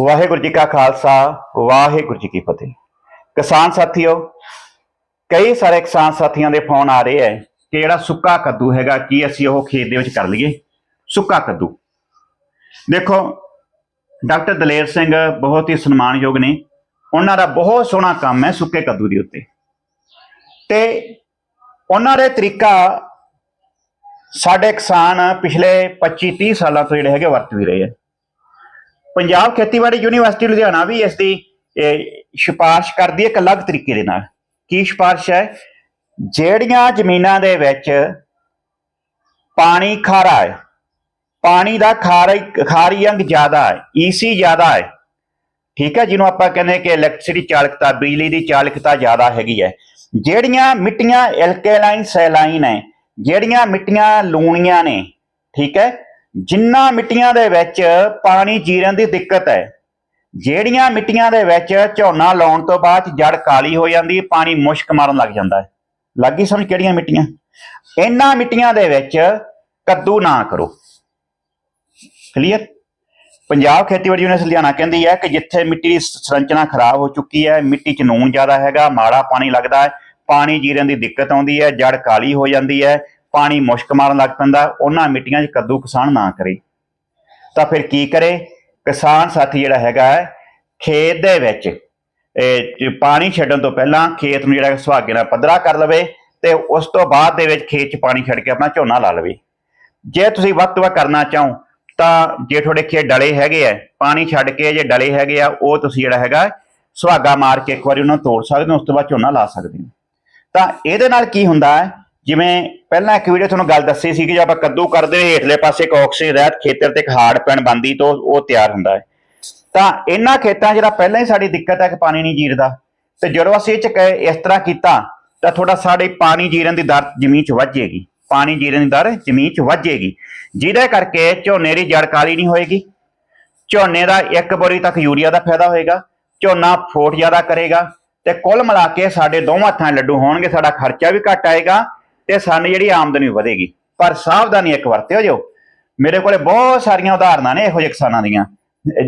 ਵਾਹਿਗੁਰੂ ਜੀ ਕਾ ਖਾਲਸਾ, ਵਾਹਿਗੁਰੂ ਜੀ ਕੀ ਫਤਿਹ। ਕਿਸਾਨ ਸਾਥੀਓ, ਕਈ ਸਾਰੇ ਕਿਸਾਨ ਸਾਥੀਆਂ ਦੇ ਫੋਨ ਆ ਰਹੇ ਹੈ ਕਿ ਜਿਹੜਾ ਸੁੱਕਾ ਕੱਦੂ ਹੈਗਾ, ਕੀ ਅਸੀਂ ਉਹ ਖੇਤ ਦੇ ਵਿੱਚ ਕਰ ਲਈਏ? ਸੁੱਕਾ ਕੱਦੂ। ਦੇਖੋ, ਡਾਕਟਰ ਦਲੇਰ ਸਿੰਘ ਬਹੁਤ ਹੀ ਸਨਮਾਨਯੋਗ ਨੇ। ਉਹਨਾਂ ਦਾ ਬਹੁਤ ਸੋਹਣਾ ਕੰਮ ਹੈ ਸੁੱਕੇ ਕੱਦੂ ਦੇ ਉੱਤੇ। ਤੇ ਉਹਨਾਂ ਦੇ ਤਰੀਕਾ ਸਾਡੇ ਕਿਸਾਨ ਪਿਛਲੇ 25 30 ਸਾਲਾਂ ਤੋਂ ਜਿਹੜੇ ਹੈਗੇ ਵਰਤ ਵੀ ਰਹੇ ਹੈ ਪੰਜਾਬ ਖੇਤੀਬਾੜੀ ਯੂਨੀਵਰਸਿਟੀ ਲੁਧਿਆਣਾ ਵੀ ਇਸ ਦੀ ਸਿਫਾਰਿਸ਼ ਕਰਦੀ ਹੈ ਇੱਕ ਅਲੱਗ ਤਰੀਕੇ ਦੇ ਨਾਲ। ਕੀ ਸਿਫਾਰਿਸ਼ ਹੈ? ਜਿਹੜੀਆਂ ਜ਼ਮੀਨਾਂ ਦੇ ਵਿੱਚ ਪਾਣੀ ਖਾਰਾ ਹੈ, ਪਾਣੀ ਦਾ ਖਾਰੀ ਖਾਰੀ ਅੰਗ ਜ਼ਿਆਦਾ ਹੈ ਈਸੀ ਜ਼ਿਆਦਾ ਹੈ, ਠੀਕ ਹੈ, ਜਿਹਨੂੰ ਆਪਾਂ ਕਹਿੰਦੇ ਕਿ ਇਲੈਕਟ੍ਰਿਸਿਟੀ ਚਾਲਕਤਾ, ਬਿਜਲੀ ਦੀ ਚਾਲਕਤਾ ਜ਼ਿਆਦਾ ਹੈਗੀ ਹੈ। ਜਿਹੜੀਆਂ ਮਿੱਟੀਆਂ ਐਲਕੇਲਾਈਨ ਸੈਲਾਈਨ ਹੈ, ਜਿਹੜੀਆਂ ਮਿੱਟੀਆਂ ਲੂਣੀਆਂ ਨੇ, ਠੀਕ ਹੈ ਜਿੰਨਾ ਮਿੱਟੀਆਂ ਦੇ ਵਿੱਚ ਪਾਣੀ ਜੀਰਨ ਦੀ ਦਿੱਕਤ ਹੈ, ਜਿਹੜੀਆਂ ਮਿੱਟੀਆਂ ਦੇ ਵਿੱਚ ਝੋਨਾ ਲਾਉਣ ਤੋਂ ਬਾਅਦ ਜੜ ਕਾਲੀ ਹੋ ਜਾਂਦੀ, ਪਾਣੀ ਮੁਸ਼ਕ ਮਾਰਨ ਲੱਗ ਜਾਂਦਾ ਹੈ। ਲੱਗੀ ਸਮਝ ਕਿਹੜੀਆਂ ਮਿੱਟੀਆਂ? ਇਹਨਾਂ ਮਿੱਟੀਆਂ ਦੇ ਵਿੱਚ ਕੱਦੂ ਨਾ ਕਰੋ। ਕਲੀਅਰ ਪੰਜਾਬ ਖੇਤੀਬਾੜੀ ਯੂਨੀਵਰਸਿਟੀ ਲੁਧਿਆਣਾ ਕਹਿੰਦੀ ਹੈ ਕਿ ਜਿੱਥੇ ਮਿੱਟੀ ਦੀ ਸੰਰਚਨਾ ਖਰਾਬ ਹੋ ਚੁੱਕੀ ਹੈ, ਮਿੱਟੀ 'ਚ ਨੂਨ ਜ਼ਿਆਦਾ ਹੈਗਾ, ਮਾੜਾ ਪਾਣੀ ਲੱਗਦਾ ਹੈ, ਪਾਣੀ ਜੀਰਨ ਦੀ ਦਿੱਕਤ ਆਉਂਦੀ ਹੈ, ਜੜ ਕਾਲੀ ਹੋ ਜਾਂਦੀ ਹੈ ਪਾਣੀ ਮੁਸ਼ਕ ਮਾਰਨ ਲੱਗ ਪੈਂਦਾ ਉਹਨਾਂ ਮਿੱਟੀਆਂ 'ਚ ਕੱਦੂ ਕਿਸਾਨ ਨਾ ਕਰੇ। ਤਾਂ ਫਿਰ ਕੀ ਕਰੇ? ਕਿਸਾਨ ਸਾਥੀ ਜਿਹੜਾ ਹੈਗਾ ਹੈ, ਖੇਤ ਦੇ ਵਿੱਚ ਪਾਣੀ ਛੱਡਣ ਤੋਂ ਪਹਿਲਾਂ ਖੇਤ ਨੂੰ ਜਿਹੜਾ ਸੁਹਾਗੇ ਨਾਲ ਪੱਧਰਾ ਕਰ ਲਵੇ ਤੇ ਉਸ ਤੋਂ ਬਾਅਦ ਦੇ ਵਿੱਚ ਖੇਤ 'ਚ ਪਾਣੀ ਛੱਡ ਕੇ ਆਪਣਾ ਝੋਨਾ ਲਾ ਲਵੇ। ਜੇ ਤੁਸੀਂ ਵੱਧ ਤੋਂ ਵੱਧ ਕਰਨਾ ਚਾਹੋ ਤਾਂ ਜੇ ਤੁਹਾਡੇ ਖੇਤ ਡਲੇ ਹੈਗੇ ਆ ਪਾਣੀ ਛੱਡ ਕੇ ਜੇ ਡਲੇ ਹੈਗੇ ਆ ਉਹ ਤੁਸੀਂ ਜਿਹੜਾ ਹੈਗਾ ਸੁਹਾਗਾ ਮਾਰ ਕੇ ਇੱਕ ਵਾਰੀ ਉਹਨਾਂ ਨੂੰ ਤੋੜ ਸਕਦੇ ਹੋ ਉਸ ਤੋਂ ਬਾਅਦ ਝੋਨਾ ਲਾ ਸਕਦੇ ਹੋ। ਤਾਂ ਇਹਦੇ ਨਾਲ ਕੀ ਹੁੰਦਾ ਹੈ? ਜਿਵੇਂ ਪਹਿਲਾਂ ਇੱਕ ਵੀਡੀਓ ਤੁਹਾਨੂੰ ਗੱਲ ਦੱਸੀ ਸੀ ਕਿ ਜੇ ਆਪਾਂ ਕੱਦੂ ਕਰਦੇ ਹੇਠਲੇ ਪਾਸੇ ਇੱਕ ਆਕਸੀਜਨ ਰਹਿਤ ਖੇਤਰ ਤੇ ਇੱਕ ਹਾਰਡ ਪੈਣ ਬੰਦੀ ਤੋਂ ਉਹ ਤਿਆਰ ਹੁੰਦਾ ਹੈ। ਤਾਂ ਇਹਨਾਂ ਖੇਤਾਂ 'ਚ ਜਿਹੜਾ ਪਹਿਲਾਂ ਹੀ ਸਾਡੀ ਦਿੱਕਤ ਹੈ ਕਿ ਪਾਣੀ ਨਹੀਂ ਜੀਰਦਾ। ਤੇ ਜਦੋਂ ਅਸੀਂ ਇਹ ਚ ਕ- ਇਸ ਤਰ੍ਹਾਂ ਕੀਤਾ, ਤਾਂ ਥੋੜਾ ਸਾਡੇ ਪਾਣੀ ਜੀਰਨ ਦੀ ਦਰ ਜ਼ਮੀਨ 'ਚ ਵੱਜੇਗੀ ਪਾਣੀ ਜੀਰਨ ਦੀ ਦਰ ਜ਼ਮੀਨ 'ਚ ਵੱਜੇਗੀ ਜਿਹਦੇ ਕਰਕੇ ਝੋਨੇ ਦੀ ਜੜ ਕਾਲੀ ਨਹੀਂ ਹੋਏਗੀ। ਝੋਨੇ ਦਾ ਇੱਕ ਬੋਰੀ ਤੱਕ ਯੂਰੀਆ ਦਾ ਫਾਇਦਾ ਹੋਏਗਾ। ਝੋਨਾ ਫੋਟ ਜ਼ਿਆਦਾ ਕਰੇਗਾ। ਤੇ ਕੁੱਲ ਮਿਲਾ ਕੇ ਸਾਡੇ ਦੋਵਾਂ ਹੱਥਾਂ ਲੱਡੂ ਹੋਣਗੇ, ਸਾਡਾ ਖਰਚਾ ਵੀ ਘੱਟ ਆਏਗਾ। ਤੇ ਸਾਨੂੰ ਜਿਹੜੀ ਆਮਦਨੀ ਵਧੇਗੀ। ਪਰ ਸਾਵਧਾਨੀ ਇੱਕ ਵਰਤਿਓ ਜੋ। ਮੇਰੇ ਕੋਲੇ ਬਹੁਤ ਸਾਰੀਆਂ ਉਦਾਹਰਨਾਂ ਨੇ ਇਹੋ ਜਿਹੇ ਕਿਸਾਨਾਂ ਦੀਆਂ।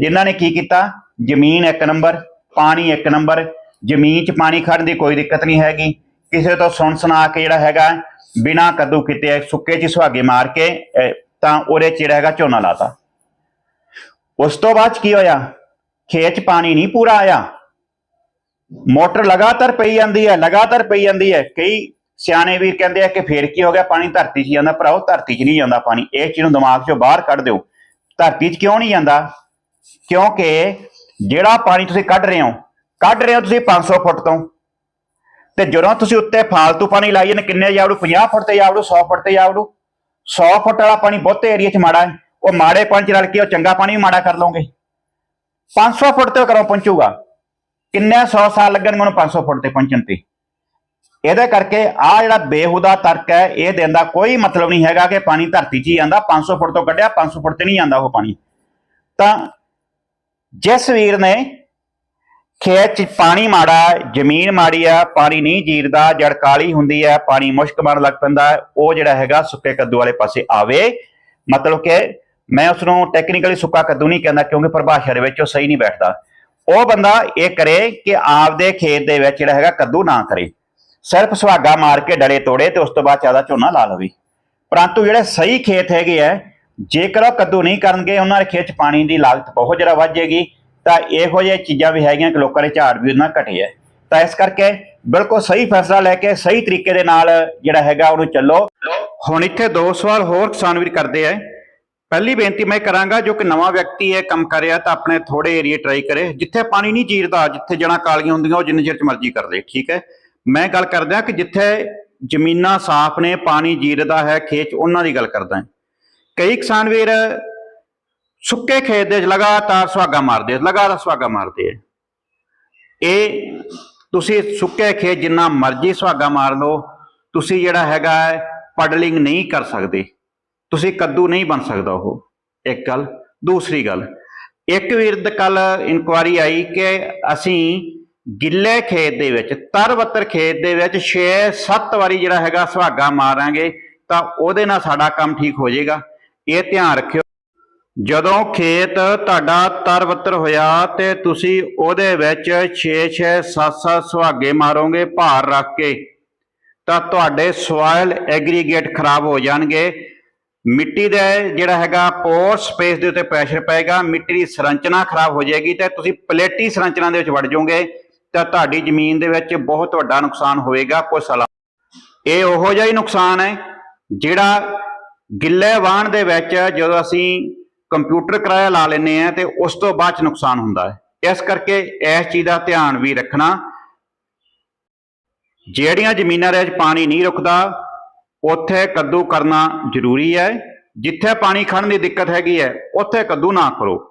ਜਿਨ੍ਹਾਂ ਨੇ ਕੀ ਕੀਤਾ? ਜ਼ਮੀਨ ਇੱਕ ਨੰਬਰ, ਪਾਣੀ ਇੱਕ ਨੰਬਰ। ਜ਼ਮੀਨ 'ਚ ਪਾਣੀ ਖੜਨ ਦੀ ਕੋਈ ਦਿੱਕਤ ਨਹੀਂ ਹੈਗੀ। ਕਿਸੇ ਤੋਂ ਸੁਣ ਸੁਣਾ ਕੇ ਜਿਹੜਾ ਹੈਗਾ, ਬਿਨਾ ਕੱਦੂ ਕੀਤੇ ਸੁੱਕੇ 'ਚ ਸੁਹਾਗੇ ਮਾਰ ਕੇ ਤਾਂ ਉਹਦੇ 'ਚ ਜਿਹੜਾ ਹੈਗਾ ਝੋਨਾ ਲਾਤਾ। ਉਸ ਤੋਂ ਬਾਅਦ 'ਚ ਕੀ ਹੋਇਆ? ਖੇਤ 'ਚ ਪਾਣੀ ਨਹੀਂ ਪੂਰਾ ਆਇਆ। ਮੋਟਰ ਲਗਾਤਾਰ ਪਈ ਜਾਂਦੀ ਹੈ, ਲਗਾਤਾਰ ਪਈ ਜਾਂਦੀ ਹੈ। ਕਈ ਸਿਆਣੇ ਵੀਰ ਕਹਿੰਦੇ ਆ ਕਿ ਫੇਰ ਕੀ ਹੋ ਗਿਆ? ਪਾਣੀ ਧਰਤੀ 'ਚ ਜਾਂਦਾ ਭਰਾਓ, ਧਰਤੀ 'ਚ ਨਹੀਂ ਜਾਂਦਾ ਪਾਣੀ। ਇਹ ਚੀਜ਼ ਨੂੰ ਦਿਮਾਗ 'ਚੋਂ ਬਾਹਰ ਕੱਢ ਦਿਓ। ਧਰਤੀ 'ਚ ਕਿਉਂ ਨਹੀਂ ਜਾਂਦਾ? ਕਿਉਂਕਿ ਜਿਹੜਾ ਪਾਣੀ ਤੁਸੀਂ ਕੱਢ ਰਹੇ ਹੋ, ਕੱਢ ਰਹੇ ਹੋ ਤੁਸੀਂ 500 ਫੁੱਟ ਤੋਂ। ਤੇ ਜਦੋਂ ਤੁਸੀਂ ਉੱਤੇ ਫਾਲਤੂ ਪਾਣੀ ਲਾਈ ਜਾਂਦੇ ਕਿੰਨੇ ਜਾਵੜੂ? 50 ਫੁੱਟ ਤੇ ਜਾਵੜੂ 100 ਫੁੱਟ ਤੇ ਜਾਵੜੂ? 100 ਫੁੱਟ ਵਾਲਾ ਪਾਣੀ ਬਹੁਤੇ ਏਰੀਆ 'ਚ ਮਾੜਾ ਹੈ। ਉਹ ਮਾੜੇ ਪਾਣੀ 'ਚ ਰਲ ਕੇ ਉਹ ਚੰਗਾ ਪਾਣੀ ਵੀ ਮਾੜਾ ਕਰ ਲਓਗੇ। 500 ਫੁੱਟ ਤੇ ਉਹ ਕਰੋ ਪਹੁੰਚੂਗਾ। ਕਿੰਨੇ 100 ਸਾਲ ਲੱਗਣਗੇ ਉਹਨੂੰ 500 ਫੁੱਟ ਤੇ ਪਹੁੰਚਣ ਤੇ? ਇਹਦੇ ਕਰਕੇ ਆ ਜਿਹੜਾ ਬੇਹੂਦਾ ਤਰਕ ਹੈ, ਇਹ ਦੇਣ ਦਾ ਕੋਈ ਮਤਲਬ ਨਹੀਂ ਹੈਗਾ ਕਿ ਪਾਣੀ ਧਰਤੀ 'ਚ ਹੀ ਜਾਂਦਾ 500 ਫੁੱਟ ਤੋਂ ਕੱਢਿਆ 500 ਫੁੱਟ ਤੇ ਨਹੀਂ ਜਾਂਦਾ ਉਹ ਪਾਣੀ। ਤਾਂ ਜਿਸ ਵੀਰ ਨੇ ਖੇਤ 'ਚ ਪਾਣੀ ਮਾੜਾ, ਜ਼ਮੀਨ ਮਾੜੀ ਆ, ਪਾਣੀ ਨਹੀਂ ਜੀਰਦਾ, ਜੜ ਕਾਲੀ ਹੁੰਦੀ ਹੈ ਪਾਣੀ ਮੁਸ਼ਕ ਮਾਰਨ ਲੱਗ ਪੈਂਦਾ, ਉਹ ਜਿਹੜਾ ਹੈਗਾ ਸੁੱਕੇ ਕੱਦੂ ਵਾਲੇ ਪਾਸੇ ਆਵੇ। ਮਤਲਬ ਕਿ ਮੈਂ ਉਸ ਨੂੰ ਟੈਕਨੀਕਲੀ ਸੁੱਕਾ ਕੱਦੂ ਨਹੀਂ ਕਹਿੰਦਾ ਕਿਉਂਕਿ ਪਰਿਭਾਸ਼ਾ ਦੇ ਵਿੱਚ ਉਹ ਸਹੀ ਨਹੀਂ ਬੈਠਦਾ। ਉਹ ਬੰਦਾ ਇਹ ਕਰੇ ਕਿ ਆਪਦੇ ਖੇਤ ਦੇ ਵਿੱਚ ਜਿਹੜਾ ਹੈਗਾ ਕੱਦੂ ਨਾ ਕਰੇ। ਸਿਰਫ ਸੁਹਾਗਾ ਮਾਰ ਕੇ ਡਲੇ ਤੋੜੇ ਤੇ ਉਸ ਤੋਂ ਬਾਅਦ ਜ਼ਿਆਦਾ ਝੋਨਾ ਲਾ ਲਵੇ ਪਰੰਤੂ ਜਿਹੜੇ ਸਹੀ ਖੇਤ ਹੈਗੇ ਆ, ਜੇਕਰ ਉਹ ਕੱਦੂ ਨਹੀਂ ਕਰਨਗੇ, ਉਹਨਾਂ ਦੇ ਖੇਤ 'ਚ ਪਾਣੀ ਦੀ ਲਾਗਤ ਬਹੁਤ ਜ਼ਿਆਦਾ ਵੱਧ ਜਾਏਗੀ, ਤਾਂ ਇਹੋ ਜਿਹੀਆਂ ਚੀਜ਼ਾਂ ਵੀ ਹੈਗੀਆਂ ਕਿ ਲੋਕਾਂ ਦੇ ਝਾੜ ਵੀ ਉਹਨਾਂ ਘਟੇ ਹੈ ਤਾਂ ਇਸ ਕਰਕੇ ਬਿਲਕੁਲ ਸਹੀ ਫੈਸਲਾ ਲੈ ਕੇ, ਸਹੀ ਤਰੀਕੇ ਦੇ ਨਾਲ ਜਿਹੜਾ ਹੈਗਾ ਉਹਨੂੰ ਚੱਲੋ। ਹੁਣ ਇੱਥੇ ਦੋ ਸਵਾਲ ਹੋਰ ਕਿਸਾਨ ਵੀਰ ਕਰਦੇ ਆ। ਪਹਿਲੀ ਬੇਨਤੀ ਮੈਂ ਕਰਾਂਗਾ, ਜੋ ਕਿ ਨਵਾਂ ਵਿਅਕਤੀ ਹੈ ਕੰਮ ਕਰ ਰਿਹਾ, ਤਾਂ ਆਪਣੇ ਥੋੜੇ ਏਰੀਆ ਟਰਾਈ ਕਰੇ, ਜਿੱਥੇ ਪਾਣੀ ਨਹੀਂ ਜੀਰਦਾ, ਜਿੱਥੇ ਜਣਾ ਕਾਲੀਆਂ ਹੁੰਦੀਆਂ, ਉਹ ਜਿੰਨੇ ਚਿਰ ਚ ਮਰਜ਼ੀ ਕਰ ਲੇ, ਠੀਕ ਹੈ? ਮੈਂ ਗੱਲ ਕਰਦਾ ਕਿ ਜਿੱਥੇ ਜ਼ਮੀਨਾਂ ਸਾਫ਼ ਨੇ, ਪਾਣੀ ਜੀਰਦਾ ਹੈ, ਖੇਤ 'ਚ ਉਹਨਾਂ ਦੀ ਗੱਲ ਕਰਦਾ ਕਈ ਕਿਸਾਨ ਵੀਰ ਸੁੱਕੇ ਖੇਤ ਦੇ ਲਗਾਤਾਰ ਸੁਹਾਗਾ ਮਾਰਦੇ ਲਗਾਤਾਰ ਸੁਹਾਗਾ ਮਾਰਦੇ ਆ। ਇਹ ਤੁਸੀਂ ਸੁੱਕੇ ਖੇਤ ਜਿੰਨਾ ਮਰਜ਼ੀ ਸੁਹਾਗਾ ਮਾਰ ਲਓ, ਤੁਸੀਂ ਜਿਹੜਾ ਹੈਗਾ ਪਡਲਿੰਗ ਨਹੀਂ ਕਰ ਸਕਦੇ। ਤੁਸੀਂ ਕੱਦੂ ਨਹੀਂ ਬਣ ਸਕਦਾ ਉਹ, ਇੱਕ ਗੱਲ। ਦੂਸਰੀ ਗੱਲ, ਇੱਕ ਵੀਰ ਦੇ ਕੱਲ ਇਨਕੁਆਰੀ ਆਈ ਕਿ ਅਸੀਂ ਗਿੱਲੇ ਖੇਤ ਦੇ ਵਿੱਚ ਤਰਵੱਤਰ ਖੇਤ ਦੇ ਵਿੱਚ 6-7 ਵਾਰੀ ਜਿਹੜਾ ਹੈਗਾ ਸੁਹਾਗਾ ਮਾਰਾਂਗੇ, ਤਾਂ ਉਹਦੇ ਨਾਲ ਸਾਡਾ ਕੰਮ ਠੀਕ ਹੋ ਜਾਏਗਾ। ਇਹ ਧਿਆਨ ਰੱਖਿਓ। ਜਦੋਂ ਖੇਤ ਤੁਹਾਡਾ ਤਰਵੱਤਰ ਹੋਇਆ ਤੇ ਤੁਸੀਂ ਉਹਦੇ ਵਿੱਚ 6-6 7-7 ਸੁਹਾਗੇ ਮਾਰੋਗੇ ਭਾਰ ਰੱਖ ਕੇ, ਤਾਂ ਤੁਹਾਡੇ ਸੋਇਲ ਐਗਰੀਗੇਟ ਖਰਾਬ ਹੋ ਜਾਣਗੇ। ਮਿੱਟੀ ਦਾ ਜਿਹੜਾ ਹੈਗਾ ਪੋਰ ਸਪੇਸ ਦੇ ਉੱਤੇ ਪ੍ਰੈਸ਼ਰ ਪਏਗਾ, ਮਿੱਟੀ ਦੀ ਸੰਰਚਨਾ ਖਰਾਬ ਹੋ ਜਾਏਗੀ ਤੇ ਤੁਸੀਂ ਪਲੇਟੀ ਸੰਰਚਨਾ ਦੇ ਵਿੱਚ ਵੜ ਜਾਓਗੇ। ਤਾਂ ਤੁਹਾਡੀ ਜ਼ਮੀਨ ਦੇ ਵਿੱਚ ਬਹੁਤ ਵੱਡਾ ਨੁਕਸਾਨ ਹੋਏਗਾ ਕੁਝ ਸਾਲਾਂ ਇਹ ਉਹੋ ਜਿਹਾ ਹੀ ਨੁਕਸਾਨ ਹੈ ਜਿਹੜਾ ਗਿੱਲੇ ਵਾਹਣ ਦੇ ਵਿੱਚ ਜਦੋਂ ਅਸੀਂ ਕੰਪਿਊਟਰ ਕਿਰਾਇਆ ਲਾ ਲੈਂਦੇ ਆ ਤੇ ਉਸ ਤੋਂ ਬਾਅਦ ਚ ਨੁਕਸਾਨ ਹੁੰਦਾ ਹੈ। ਇਸ ਕਰਕੇ ਇਸ ਚੀਜ਼ ਦਾ ਧਿਆਨ ਵੀ ਰੱਖਣਾ। ਜਿਹੜੀਆਂ ਜ਼ਮੀਨਾਂ ਦੇ ਵਿੱਚ ਪਾਣੀ ਨਹੀਂ ਰੁਕਦਾ, ਉੱਥੇ ਕੱਦੂ ਕਰਨਾ ਜ਼ਰੂਰੀ ਹੈ। ਜਿੱਥੇ ਪਾਣੀ ਖੜਨ ਦੀ ਦਿੱਕਤ ਹੈਗੀ ਹੈ, ਉੱਥੇ ਕੱਦੂ ਨਾ ਕਰੋ।